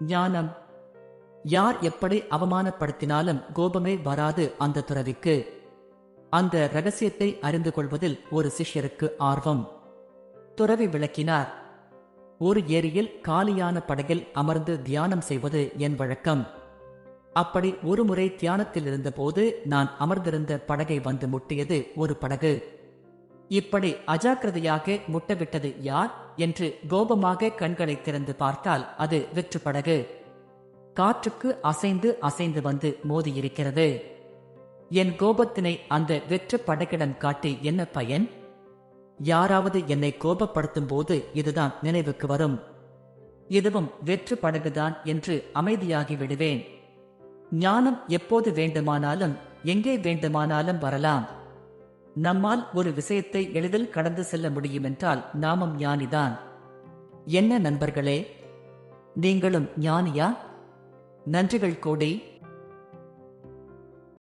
ஞானம். யார் எப்படி அவமானப்படுத்தினாலும் கோபமே வராது அந்த துறவிக்கு. அந்த ரகசியத்தை அறிந்து கொள்வதில் ஒரு சிஷ்யருக்கு ஆர்வம். துறவி விளக்கினார் ஒரு ஏரியில் காலியான படகில் அமர்ந்து தியானம் செய்வது என் வழக்கம். அப்படி ஒருமுறை தியானத்தில் இருந்தபோது நான் அமர்ந்திருந்த படகை வந்து முட்டியது ஒரு படகு. இப்படி அஜாக்கிரதையாக முட்டவிட்டது யார்? என்று கோபமாக கண்களை திறந்து பார்த்தால் அது வெற்றுப்படகு. காற்றுக்கு அசைந்து அசைந்து வந்து மோதியிருக்கிறது. என் கோபத்தினை அந்த வெற்று படகிடம் காட்டி என்ன பயன்? யாராவது என்னை கோபப்படுத்தும் போது இதுதான் நினைவுக்கு வரும். இதுவும் வெற்று படகுதான் என்று அமைதியாகி விடுவேன். ஞானம் எப்போது வேண்டுமானாலும் எங்கே வேண்டுமானாலும் வரலாம். நம்மால் ஒரு விஷயத்தை எளிதில் கடந்து செல்ல முடியுமென்றால் நாமும் ஞானிதான். என்ன நண்பர்களே? நீங்களும் ஞானியா? நன்றிகள் கோடி.